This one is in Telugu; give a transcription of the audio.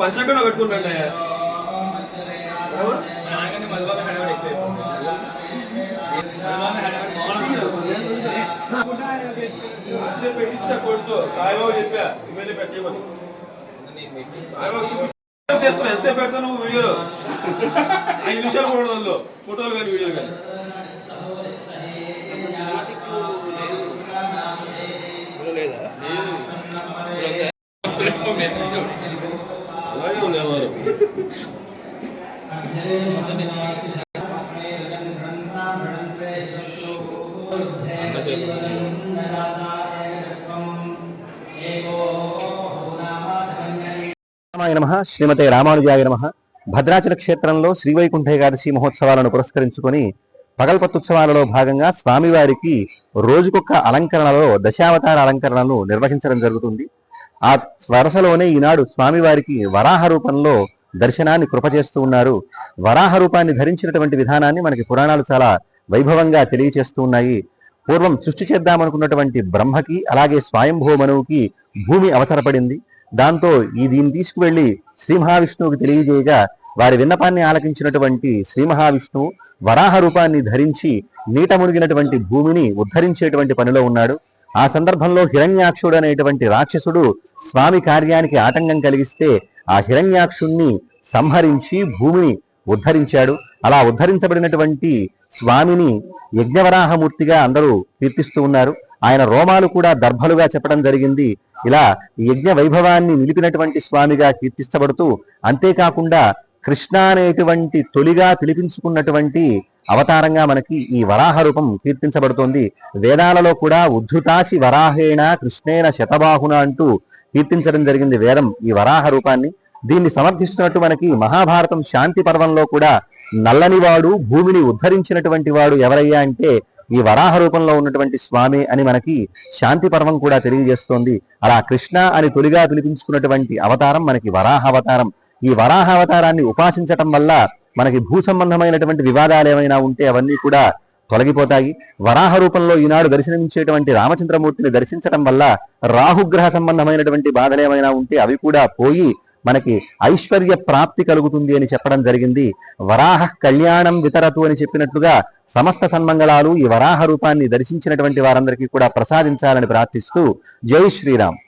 పంచకడ కట్టుకున్నాండి పెట్టించా కొడుతూ. సాయిబాబు చెప్పా ఇవన్నీ పెట్టేమని సాయిబాబు చూపి చేస్తున్నా ఎంతసేపు పెడతావు నువ్వు వీడియోలో? ఐదు నిమిషాలు కూడా ఉండదు ఫోటోలు కానీ వీడియోలు కానీ. లేదా. ఉంది నమ. శ్రీమతే రామానుజాయ నమ. భద్రాచల క్షేత్రంలో శ్రీవైకుంఠ ఏకాదశి మహోత్సవాలను పురస్కరించుకొని పగల్పత్తుత్సవాలలో భాగంగా స్వామివారికి రోజుకొక అలంకరణలో దశావతార అలంకరణను నిర్వహించడం జరుగుతుంది. ఆ వరసలోనే ఈనాడు స్వామివారికి వరాహ రూపంలో దర్శనాన్ని కృపచేస్తూ ఉన్నారు. వరాహ రూపాన్ని ధరించినటువంటి విధానాన్ని మనకి పురాణాలు చాలా వైభవంగా తెలియచేస్తూ ఉన్నాయి. పూర్వం సృష్టి చేద్దామనుకున్నటువంటి బ్రహ్మకి అలాగే స్వయంభూ మనువుకి భూమి అవసరపడింది. దాంతో ఈ దీన్ని తీసుకువెళ్ళి శ్రీ మహావిష్ణువుకి తెలియజేయగా వారి విన్నపాన్ని ఆలకించినటువంటి శ్రీ మహావిష్ణువు వరాహ రూపాన్ని ధరించి నీట మునిగినటువంటి భూమిని ఉద్ధరించేటువంటి పనిలో ఉన్నాడు. ఆ సందర్భంలో హిరణ్యాక్షుడు అనేటువంటి రాక్షసుడు స్వామి కార్యానికి ఆటంకం కలిగిస్తే ఆ హిరణ్యాక్షుణ్ణి సంహరించి భూమిని ఉద్ధరించాడు. అలా ఉద్ధరించబడినటువంటి స్వామిని యజ్ఞవరాహమూర్తిగా అందరూ కీర్తిస్తూ ఉన్నారు. ఆయన రోమాలు కూడా దర్భలుగా చెప్పడం జరిగింది. ఇలా యజ్ఞ వైభవాన్ని నిలిపినటువంటి స్వామిగా కీర్తిస్తబడుతూ అంతేకాకుండా కృష్ణ అనేటువంటి తొలిగా పిలిపించుకున్నటువంటి అవతారంగా మనకి ఈ వరాహ రూపం కీర్తించబడుతోంది. వేదాలలో కూడా ఉద్ధృతాసి వరాహేణ కృష్ణేన శతబాహున అంటూ కీర్తించడం జరిగింది వేదం ఈ వరాహ రూపాన్ని. దీన్ని సమర్థిస్తున్నట్టు మనకి మహాభారతం శాంతి పర్వంలో కూడా నల్లనివాడు భూమిని ఉద్ధరించినటువంటి వాడు ఎవరయ్యా అంటే ఈ వరాహ రూపంలో ఉన్నటువంటి స్వామి అని మనకి శాంతి పర్వం కూడా తెలియజేస్తోంది. అలా కృష్ణ అని తొలిగా పిలిపించుకున్నటువంటి అవతారం మనకి వరాహ అవతారం. ఈ వరాహ అవతారాన్ని ఉపాసించటం వల్ల మనకి భూ సంబంధమైనటువంటి వివాదాలు ఏమైనా ఉంటే అవన్నీ కూడా తొలగిపోతాయి. వరాహ రూపంలో ఈనాడు దర్శనమించేటువంటి రామచంద్రమూర్తిని దర్శించటం వల్ల రాహుగ్రహ సంబంధమైనటువంటి బాధలు ఏమైనా ఉంటే అవి కూడా పోయి మనకి ఐశ్వర్య ప్రాప్తి కలుగుతుంది అని చెప్పడం జరిగింది. వరాహ కళ్యాణం వితరతు అని చెప్పినట్లుగా సమస్త సన్మంగళాలు ఈ వరాహ రూపాన్ని దర్శించినటువంటి వారందరికీ కూడా ప్రసాదించాలని ప్రార్థిస్తూ జై శ్రీరామ్.